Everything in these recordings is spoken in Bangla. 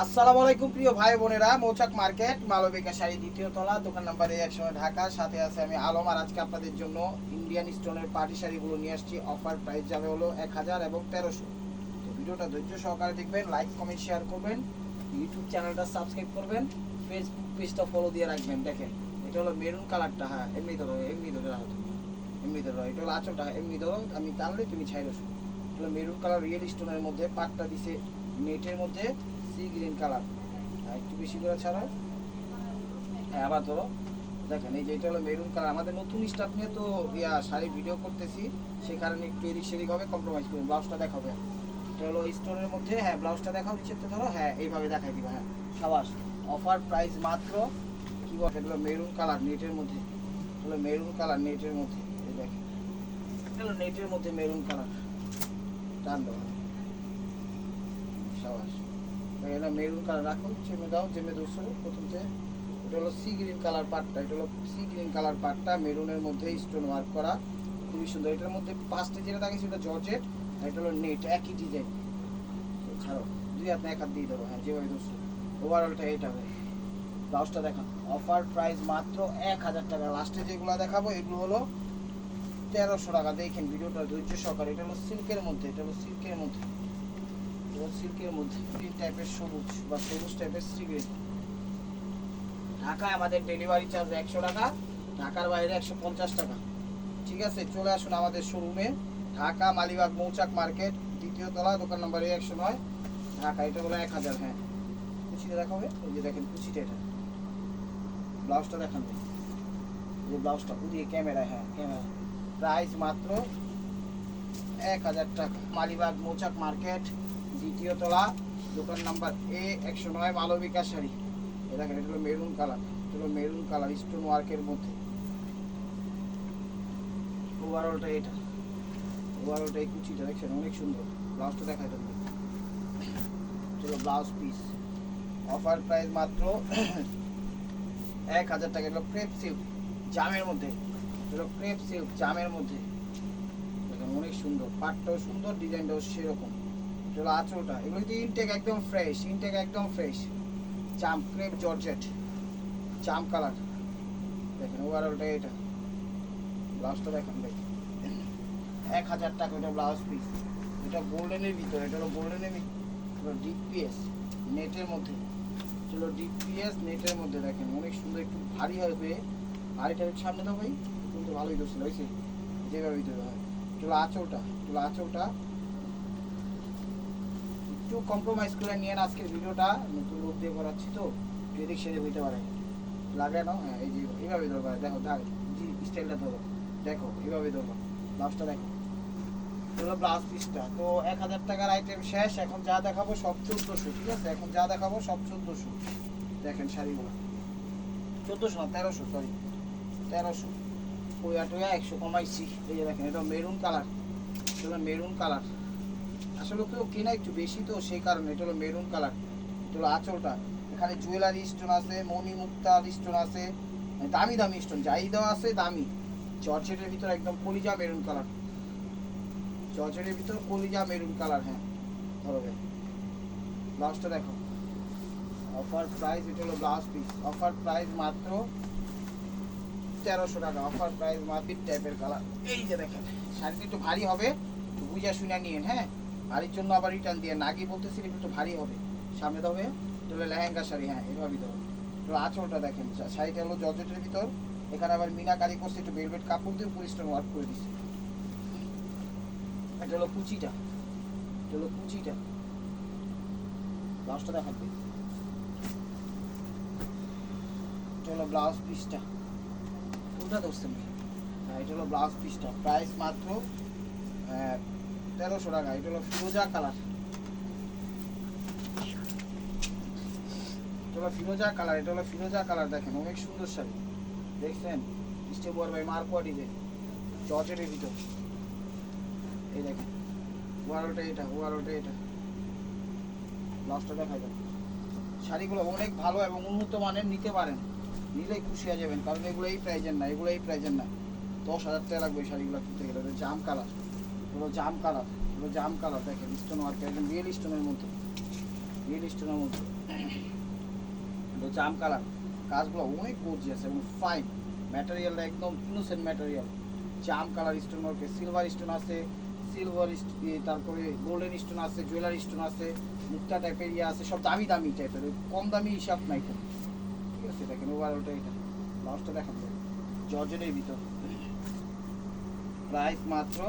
আসসালামু আলাইকুম প্রিয় ভাই বোনেরা, মৌচাক মার্কেট মালবিকা শাড়ি দ্বিতীয় তলা, দোকান নাম্বার একশো ঢাকা, সাথে আছে আমি আলম। আর আজকে আপনাদের জন্য ইন্ডিয়ান স্টোনের পার্টি শাড়িগুলো নিয়ে আসছি। অফার প্রাইস যাবে হলো এক হাজার এবং তেরোশো। তো ভিডিওটা ধৈর্য সহকারে দেখবেন লাইক কমেন্ট শেয়ার করবেন ইউটিউব চ্যানেলটা সাবস্ক্রাইব করবেন ফেসবুক পেজটা ফলো দিয়ে রাখবেন। দেখেন, এটা হলো মেরুন কালারটা হ্যাঁ এমনি ধরো, এমনি ধরে রাখো এমনি ধরো, এটা হলো আঁচলটা, এমনি ধরো, আমি টানলে তুমি ছাইরো। এটা হলো মেরুন কালার রিয়েল স্টোনের মধ্যে, পাটটা দিছে নেটের মধ্যে। Sea green colour. একটু বেশি করে ছাড়া। হ্যাঁ আবার ধরো। দেখেন, এই যে এটা হলো মেরুন কালার। আমাদের নতুন স্টাফ নিয়ে তো ইয়া শাড়ি ভিডিও করতেছি। সে কারণে একটু এদিক সেদিক হবে কম্প্রোমাইজ করুন। ব্লাউজটা দেখাবে এটা হলো স্টোনের মধ্যে হ্যাঁ ব্লাউজটা দেখাও, নিচের তো ধরো। হ্যাঁ এইভাবে দেখাই দিবা হ্যাঁ। সাবাস অফার প্রাইস মাত্র, কী বলে, এটা হলো মেরুন কালার নেটের মধ্যে। হলো মেরুন কালার নেটের মধ্যে। এই দেখেন। এটা হলো নেটের মধ্যে মেরুন কালার। টান দেওয়া সাবাস। এটা মেরুন কালার রাখো চেমে দাও চেমে দোষো প্রথম যে, এটা হলো সি গ্রিন কালার পাটটা, এটা হলো সি গ্রিন কালার পাটটা মেরুনের মধ্যে স্টোন ওয়ার্ক করা, খুবই সুন্দর। এটার মধ্যে পাঁচটা যেটা থাকে সেটা জর্জেট আর এটা হলো নেট একই ডিজাইন ছাড়ো দুই হাত এক হাত দিয়ে দেবো হ্যাঁ যেভাবে দোষো ওভারঅলটা এটা হবে। ব্লাউজটা দেখা অফার প্রাইস মাত্র এক হাজার টাকা। লাস্টে যেগুলো দেখাবো, এগুলো হলো তেরোশো টাকা। দেখেন, ভিডিওটা ধৈর্য সহকারে। এটা হলো সিল্কের মধ্যে, এটা হলো সিল্কের মধ্যে। সিল্কের মধ্যে টাইপের সবুজ বা সবুজ টাইপের সিগ্রেট ঢাকায় আমাদের ডেলিভারি চার্জ একশো টাকা, ঢাকার বাইরে একশো পঞ্চাশ টাকা। ঠিক আছে? চলে আসুন আমাদের শোরুমে ঢাকা মালিবাগ মৌচাক মার্কেট, দ্বিতীয় তলা, দোকান নাম্বার একশো নয়। ঢাকা, এটা হলো এক হাজার হ্যাঁ। কুচিটা দেখাবে? ওই যে দেখেন, কুচিটা এটা। ব্লাউজটা দেখান। যে ব্লাউজটা ওদিকে ক্যামেরা হ্যাঁ ক্যামেরা প্রাইস মাত্র এক হাজার টাকা। মালিবাগ মৌচাক মার্কেট দ্বিতীয় তলা, দোকান নাম্বার এ একশো নয় মালবিকা শাড়ি এ দেখেন, এটা হলো মেরুন কালার এটা হলো মেরুন কালার স্টোন ওয়ার্কের মধ্যে। ওভারঅলটা এটা। ওভারঅলটা এই কুচিটা দেখছেন, অনেক সুন্দর। ব্লাউজটা দেবো। এটা হলো ব্লাউজ পিস অফার প্রাইস মাত্র এক হাজার টাকা এগুলো ক্রেপ সিল্ক জামের মধ্যে। এটা হলো ক্রেপ সিল্ক জামের মধ্যে। অনেক সুন্দর। পাটটাও সুন্দর, ডিজাইনটাও সেরকম। এটা হলো আঁচলটা এগুলো কিন্তু ইনটেক একদম ফ্রেশ ইনটেক একদম ফ্রেশ চাম ক্রেপ জর্জেট চাম কালার দেখেন ওভারঅলটা এটা। ব্লাউজটা দেখেন ভাই এক হাজার টাকা এটা ব্লাউজ পিস এটা গোল্ডেনের ভিতরে, এটা হলো গোল্ডেনের ভিতরে ডিপ পিএস নেটের মধ্যে। এটা হলো ডিপ নেটের মধ্যে, দেখেন। অনেক সুন্দর, একটু ভারী হবে। ভারীটা একটু সামনে দাও ভাই। কিন্তু ভালোই দোষছিল হয়েছে। যেভাবে ভিতরে হয়। হলো আঁচলটা হলো আঁচলটা একটু কম্প্রোমাইজ করে নিয়ে আজকের ভিডিওটা, নতুন লোক দিয়ে করাচ্ছি তো এদিক সেদিক হইতে পারে। লাগে না হ্যাঁ এই যে এইভাবে ধরবা, দেখো, দেখ জি স্টাইলটা ধরো, দেখো, এইভাবে ধরবা ব্লাউজটা দেখো। হলো ব্লাউজ পিসটা তো এক হাজার টাকার আইটেম শেষ, এখন যা দেখাবো সব চোদ্দোশো, ঠিক আছে? এখন যা দেখাবো সব চোদ্দোশো। দেখেন শাড়িগুলো। চোদ্দোশো না, তেরোশো সরি তেরোশো। ওয়া টোয়া একশো কমাইছি, এই যে দেখেন, এটা মেরুন কালার এটা মেরুন কালার আসলে কেউ কেনা একটু বেশি তো, সেই কারণে। এটা হলো মেরুন কালার এটা হলো আঁচলটা। এখানে জুয়েলারি স্টোন আছে মণি মুক্তার স্টোন আছে, দামি দামি স্টোন যাই দেওয়া আছে দামি। জর্জেটের ভিতর একদম কলিজা মেরুন কালার জর্জেটের ভিতর কলিজা মেরুন কালার হ্যাঁ। ধরো ভাই। ব্লাউজটা দেখো। অফার প্রাইস এটা হলো ব্লাউজ পিস অফার প্রাইস মাত্র তেরোশো টাকা। অফার প্রাইস মার্কেট টাইপের কালার এই যে দেখেন। শাড়িটা একটু ভারী হবে বুঝা শুনে নিয়েন হ্যাঁ। ভারীর জন্য আবার রিটার্ন দিয়ে নাকি বলতেছি একটু ভারী হবে। সামনে দেবে এটা হলো লেহেঙ্গা শাড়ি হ্যাঁ এভাবেই দেবো তো আঁচলটা দেখেন শাড়িটা হলো জর্জেটের ভিতর, এখানে আবার মিনা কারি করছে, একটু ভেলভেট কাপড় দিয়ে স্টোন ওয়ার্ক করে দিচ্ছে এটা হলো কুচিটা, এটা হলো কুচিটা। ব্লাউজটা দেখাবে এটা হলো ব্লাউজ পিসটা কোনটা ধরছেন? হ্যাঁ এটা হলো ব্লাউজ পিসটা প্রাইস মাত্র তেরোশো টাকা, এটা হলো ফিরোজা কালার। এটা হলো ফিরোজা কালার, এটা হলো ফিরোজা কালার দেখেন, অনেক সুন্দর শাড়ি। দেখছেন? স্টেপ ওয়ার বাই মার্কোয়া ডিজাইন। জর্জেটের ভিতর। এই দেখেন ওয়ারোটা এটা ওয়ারোটা এটা। ব্লাউজটা দেখা যাবে শাড়িগুলো অনেক ভালো এবং উন্নত মানের, নিতে পারেন। নিলেই খুশি হয়ে যাবেন, কারণ এগুলো এই প্রাইজের না, এগুলো এই প্রাইজের না। দশ হাজার টাকা লাগবে শাড়িগুলো কিনতে গেলে জাম কালার। এগুলো জাম কালার এগুলো জাম কালার, দেখেন স্টোন ওয়ার্ক একদম রিয়েল স্টোনের মধ্যে। রিয়েল স্টোনের মধ্যে। এটা জাম কালার। কাজগুলো অনেক গর্জিয়াস এবং ফাইন ম্যাটেরিয়ালটা একদম ইনোসেন্ট ম্যাটেরিয়াল জাম কালার স্টোন ওয়ার্কে সিলভার স্টোন আছে সিলভার তারপরে গোল্ডেন স্টোন আছে জুয়েলারি স্টোন আছে, মুক্তা টাইপের ইয়ে আছে, সব দামি দামি টাইপের কম দামি হিসাব নাই খুব ঠিক আছে, দেখেন ওভারঅলটা এটা। লাস্টটা দেখান জর্জনের ভিতর। প্রাইস মাত্র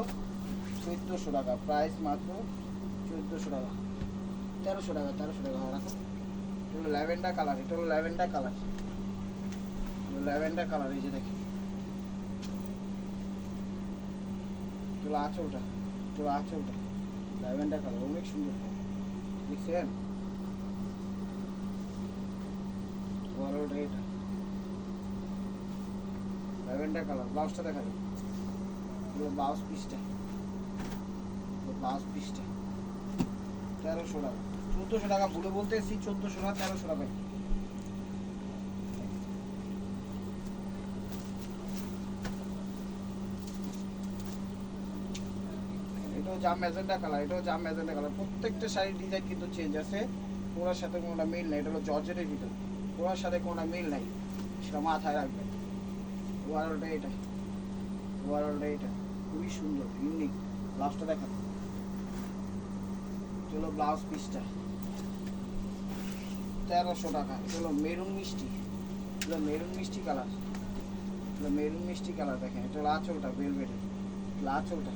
চোদ্দোশো টাকা। প্রাইস মাত্র চোদ্দোশো টাকা। তেরোশো টাকা তেরোশো টাকা রাখো এটা হলো ল্যাভেন্ডার কালার, এটা হলো ল্যাভেন্ডার কালার। ল্যাভেন্ডার কালার, এই যে এটা হলো আঁচলটা হলো আঁচলটা। ল্যাভেন্ডার কালার, অনেক সুন্দর। দেখছেন? ল্যাভেন্ডার কালার, ব্লাউজটা দেখা যাবে ব্লাউজ পিসটা ব্লাউজ পিসটা। তেরোশো টাকা। চোদ্দোশো টাকা ভুলে বলতে এসেছি, চোদ্দোশো টাকা তেরোশো টাকা এটাও জাম ম্যাজেন্ডা কালার, এটাও জাম ম্যাজেন্ডা কালার। প্রত্যেকটা শাড়ির ডিজাইন কিন্তু চেঞ্জ আছে। কোনোটার সাথে কোনোটা মিল নেই, এটা হলো জর্জেটের ভিতর। কোনোটার সাথে কোনোটা মিল নাই, সেটা মাথায় রাখবেন। ওয়ারলটা এটা ওয়ারলটা এটা খুবই সুন্দর ইউনিক দেখান। এটা হলো ব্লাউজ পিসটা। তেরোশো টাকা। এটা হলো মেরুন মিষ্টি। এটা মেরুন মিষ্টি কালার। এটা মেরুন মিষ্টি কালার দেখেন, এটা হলো আঁচলটা বেলভেটের এটা আঁচলটা।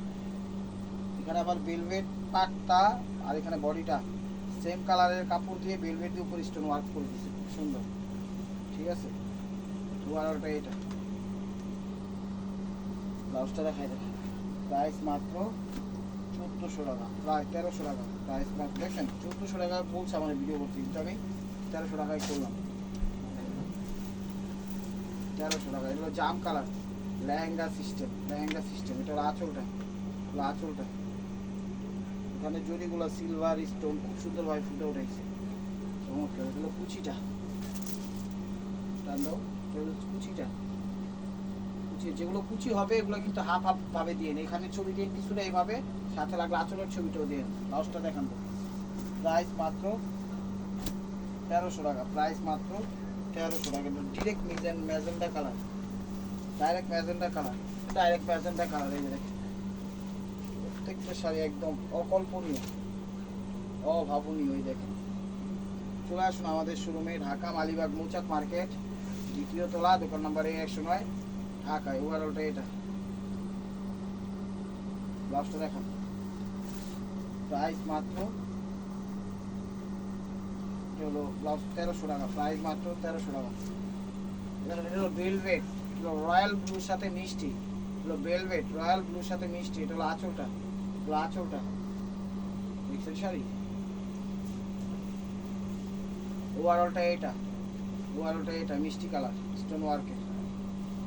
এখানে আবার বেলভেট পাটটা আর এখানে বডিটা। সেম কালারের কাপড় দিয়ে বেলভেট দিয়ে উপর স্টোন ওয়ার্ক করে দিচ্ছে খুব সুন্দর। ঠিক আছে? দু ওয়ারলটা এটা। ব্লাউজটা দেখাই দেখেন প্রাইস মাত্র চোদ্দোশো টাকা, প্রায় তেরোশো টাকা। প্রাইস মাত্র দেখেন, চোদ্দোশো টাকা বলছে আমার ভিডিও করতে, কিন্তু আমি তেরোশো টাকায় করলাম। তেরোশো টাকা, এগুলো জাম colour lehenga system lehenga system এটা আঁচলটা হলো আঁচলটা। এখানে জরিগুলো সিলভার স্টোন খুব সুন্দরভাবে ফুটে উঠেছে। চমৎকার এটা কুচিটা। টান দাও কুচিটা। কুচি যেগুলো কুচি হবে, এগুলো কিন্তু হাফ হাফ ভাবে দিয়ে এখানে ছবি দিয়ে কিছুটা এইভাবে সাথে লাগলে আঁচলের ছবিটাও দিয়ে লাস্টটা দেখান। প্রাইস মাত্র তেরোশো টাকা। প্রাইস মাত্র তেরোশো টাকা। কিন্তু direct mizzen magenta colour direct magenta colour direct magenta colour এই দেখেন। প্রত্যেকটা শাড়ি একদম অকল্পনীয়। অভাবনীয়, এই দেখেন। চলে আসুন আমাদের শোরুমে ঢাকা মালিবাগ মৌচাক মার্কেট, দ্বিতীয় তলা, দোকান নাম্বার একশো নয়। ঢাকায় ওভারঅলটা এটা। ব্লাউজটা দেখান। প্রাইস মাত্র হলো ব্লাউজ তেরোশো টাকা। প্রাইস মাত্র তেরোশো টাকা। এটা হলো বেলভেট হলো রয়্যাল ব্লুর সাথে মিষ্টি। হলো বেলভেট রয়্যাল ব্লুর সাথে মিষ্টি। এটা হলো আঁচলটা। হলো আঁচলটা। মিক্সের শাড়ি? ওভারঅলটা এটা। ওভারঅলটা এটা, মিষ্টি কালার স্টোন ওয়ার্কের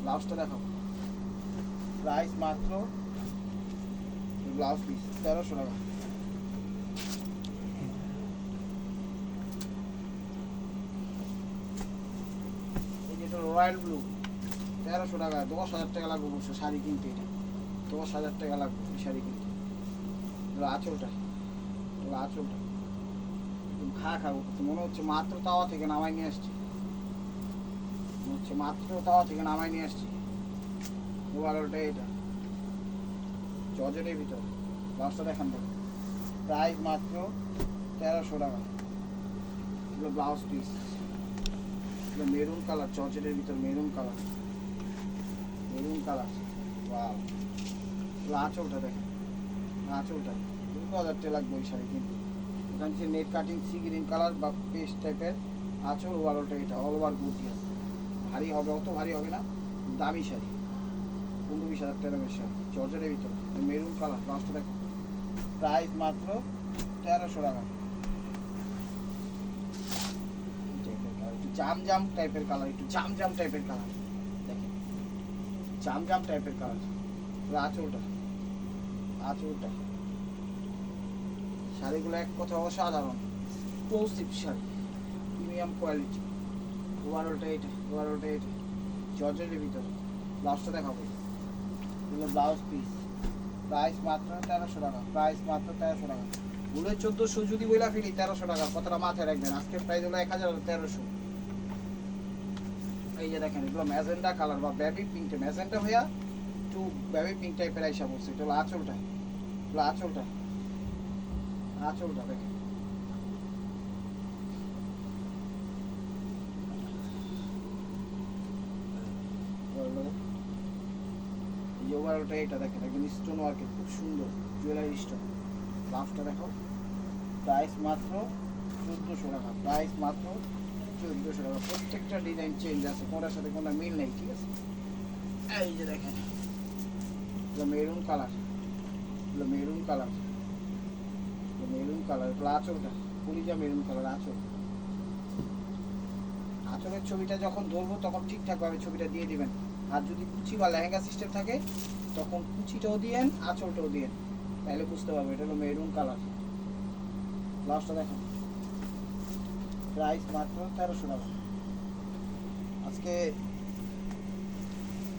ব্লাউজটা দেখাও প্রাইস মাত্র ব্লাউজ পিস, তেরোশো টাকা। রয়্যাল ব্লু, তেরোশো টাকা, দশ হাজার টাকা লাগবে অবশ্য শাড়ি কিনতে এটা। দশ হাজার টাকা লাগবে এই শাড়ি কিনতে। আঁচলটা আঁচলটা। একদম খা খা করতেছে মনে হচ্ছে মাত্র তাওয়া থেকে নামাই নিয়ে আসছি। হচ্ছে মাত্র তাওয়া থেকে নামাই নিয়ে আসছি। ওভারঅলটা এটা। জজের ভিতর। ব্লাউজটা দেখান প্রাইস মাত্র তেরোশো টাকা। এগুলো ব্লাউজ পিস এগুলো মেরুন কালার জর্জের ভিতর মেরুন কালার মেরুন কালার এগুলো আঁচলটা দেখেন। আঁচলটা দুটো হাজার টাকা লাগবে ওই শাড়ি কিন্তু। এখানে net cutting sea green colour বা পেস্ট টাইপের আঁচল ওভারঅলটা এটা অল ওভার কুর্তি আছে ভারী হবে, অত ভারী হবে না। দামি শাড়ি। পনেরো বিশ হাজার টাকা শাড়ি। জর্জের ভিতর। মেরুন কালার লাস্টটা দেখো। প্রাইস মাত্র তেরোশো টাকা। একটু জাম জাম টাইপের কালার একটু জাম জাম টাইপের কালার দেখেন জাম জাম টাইপের কালার আঁচলটা আঁচলটা শাড়িগুলো এক কথা অসাধারণ। ক্লোসিভ শাড়ি। প্রিমিয়াম কোয়ালিটি ওভারঅলটা এটা। ওভারঅলটা এটা জর্জের ভিতরে ব্লাউজটা দেখাবো। এগুলো ব্লাউজ পিস প্রাইস মাত্র তেরোশো টাকা। প্রাইস মাত্র তেরোশো টাকা। ভুলে চোদ্দশো যদি বইলা ফেলি, তেরোশো টাকা। কতটা মাথায় রাখবেন? আজকে প্রাইস হলো এক হাজার তেরোশো। এই যে দেখেন, এগুলো ম্যাজেন্ডা কালার বা বেবি পিঙ্কটা ম্যাজেন্ডা হইয়া একটু বেবি পিঙ্ক টাইপের আইসা বলছে এটা হলো আঁচলটা। এগুলো আঁচলটা। আঁচলটা দেখেন। এটা দেখেন স্টোন খুব সুন্দর দেখো প্রাইস মাত্র চোদ্দোশো টাকা প্রাইস মাত্র চোদ্দোশো টাকা। প্রত্যেকটা ডিজাইন চেঞ্জ আছে, কোনটার সাথে কোনটা মিল ঠিক আছে? এই যে দেখেন maroon colour maroon colour maroon colour maroon colour ছবিটা যখন ধরবো, তখন ঠিকঠাকভাবে ছবিটা দিয়ে দিবেন। আর যদি কুচি বা লেহেঙ্গা সিস্টেম থাকে, তখন কুচিটাও দিয়েন, আঁচলটাও দিয়েন। তাহলে বুঝতে পারবে, এটা হলো মেরুন কালার ব্লাউজটা দেখেন। প্রাইস মাত্র তেরোশো টাকা। আজকে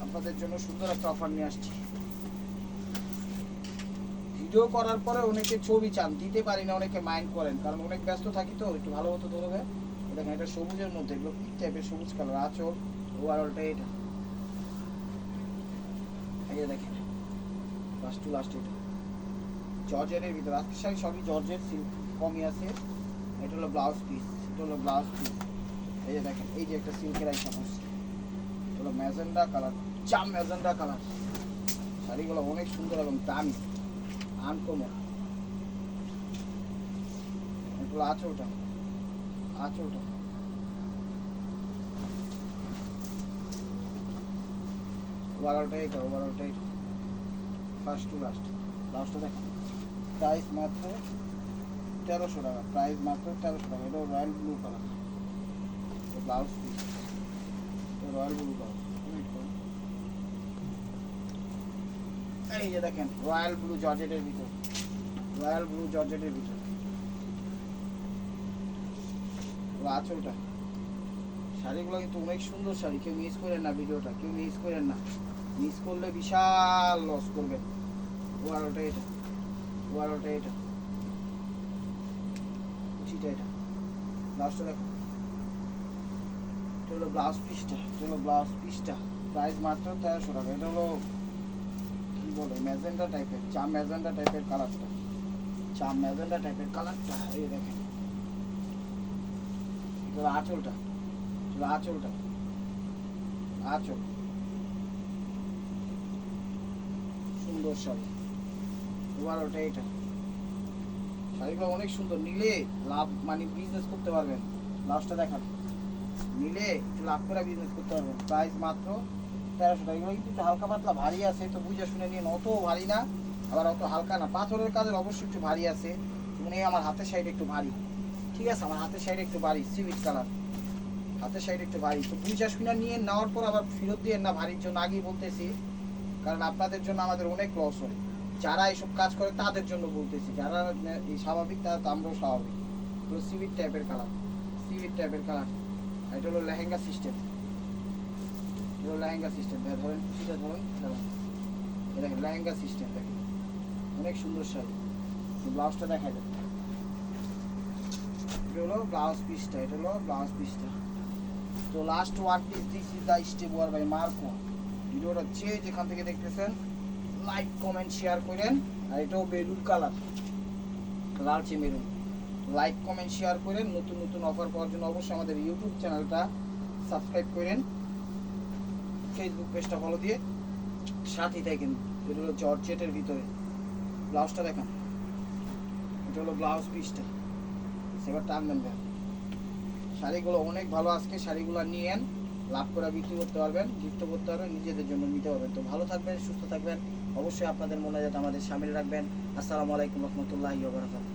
আপনাদের জন্য সুন্দর একটা অফার নিয়ে আসছি। ভিডিও করার পরে অনেকে ছবি চান, দিতে পারি না, অনেকে মাইন্ড করেন। কারণ অনেক ব্যস্ত থাকি তো, একটু ভালো মতো ধরবে। দেখেন, এটা সবুজের মধ্যে, এগুলো পিক টাইপের সবুজ কালার আঁচল ওভারঅলটা এটা। এই দেখেন লাস্ট টু লাস্ট এটা। জর্জেটের ভিতরে আজকে শাড়ি সবই জর্জের সিল্ক কমই আছে। এটা হলো ব্লাউজ পিস এটা হলো ব্লাউজ পিস এই যে দেখেন, এই যে একটা সিল্কের আইটেম আছে এটা হলো ম্যাজেন্ডা কালার চাম ম্যাজেন্ডা কালার শাড়িগুলো অনেক সুন্দর এবং দামি। আনকমন এগুলো আঁচলটা। আঁচলটা। ওভারঅলটা এটা ওভারঅলটা এটা ফার্স্ট টু লাস্ট লাস্টটা দেখেন প্রাইস মাত্র তেরোশো টাকা প্রাইস মাত্র তেরোশো টাকা। এটা royal blue colour blouse piece royal blue colour এই যে দেখেন রয়্যাল ব্লু জর্জেটের ভিতর। রয়্যাল ব্লু জর্জেটের ভিতর। ও আঁচলটা শাড়িগুলো কিন্তু অনেক সুন্দর শাড়ি। কেউ মিস করেন না ভিডিওটা, কেউ মিস করেন না। মিস করলে বিশাল লস করবেন ওয়ারোটা এটা। ওয়ারোটা এটা। কুচিটা এটা। ব্লাউজটা দেখো। এটা হলো ব্লাউজ পিসটা এটা হলো ব্লাউজ পিসটা প্রাইস মাত্র তেরোশো টাকা। এটা হলো, কি বলে ম্যাজেন্ডা টাইপের চা ম্যাজেন্ডা টাইপের কালারটা চা ম্যাজেন্ডা টাইপের কালারটা এই দেখেন। এটা আঁচলটা। এটা আঁচলটা। আঁচল। সুন্দর শাড়ি। এবার ওটা এটা। শাড়িগুলো অনেক সুন্দর। নিলে লাভ মানে বিজনেস করতে পারবেন। লাস্টটা দেখান। নিলে একটু লাভ করে বিজনেস করতে পারবেন। প্রাইস মাত্র তেরোশো টাকা। এগুলো কিন্তু হালকা পাতলা, ভারী আছে। তো বুঝে শুনে নিন, অত ভারী না। আবার অত হালকা না। পাথরের কাজের অবশ্যই একটু ভারী আছে। মানে আমার হাতের সাইড একটু ভারী। ঠিক আছে? আমার হাতের সাইড একটু ভারী সিভিট কালার হাতের সাইড একটু ভারী। তো বুঝে শুনে নিয়ে নেওয়ার পর আবার ফেরত দিয়ে না, ভারীর জন্য। আগেই বলতেছি কারণ আপনাদের জন্য আমাদের অনেক লস হয়। যারা এইসব কাজ করে তাদের জন্য বলতেছি, যারা এই স্বাভাবিক, তারা তো আমরাও স্বাভাবিক। তো সিভিট টাইপের কালার সিভিট টাইপের কালার। এটা হলো লেহেঙ্গা সিস্টেম এটা হলো লেহেঙ্গা সিস্টেম ধরেন খুশিটা ধরেন দেখেন। লেহেঙ্গা সিস্টেম দেখেন। অনেক সুন্দর শাড়ি। ব্লাউজটা দেখা যায় এটা হলো ব্লাউজ পিসটা এটা হলো ব্লাউজ পিসটা তো last one piece this is the step war by mark Marco ভিডিওটা যে যেখান থেকে দেখতেছেন লাইক কমেন্ট শেয়ার করেন। আর এটাও বেলুন কালার লালচে মেরুন লাইক কমেন্ট শেয়ার করেন। নতুন নতুন অফার পাওয়ার জন্য অবশ্যই আমাদের ইউটিউব চ্যানেলটা সাবস্ক্রাইব করেন। ফেসবুক পেজটা ফলো দিয়ে সাথেই থাকেন। এটা হলো জর্জেটের ভিতরে। ব্লাউজটা দেখান। এটা হলো ব্লাউজ পিসটা সেবার টানবেন দেন শাড়িগুলো অনেক ভালো আজকে। শাড়িগুলো নিয়েন। লাভ করে বিক্রি করতে পারবেন গিফট করতে পারবেন, নিজেদের জন্য নিতে পারবেন। তো ভালো থাকবেন, সুস্থ থাকবেন। অবশ্যই আপনাদের মনে যাতে আমাদের সামিল রাখবেন। আসসালামু আলাইকুম রহমতুল্লাহ ওবরাকাতুহু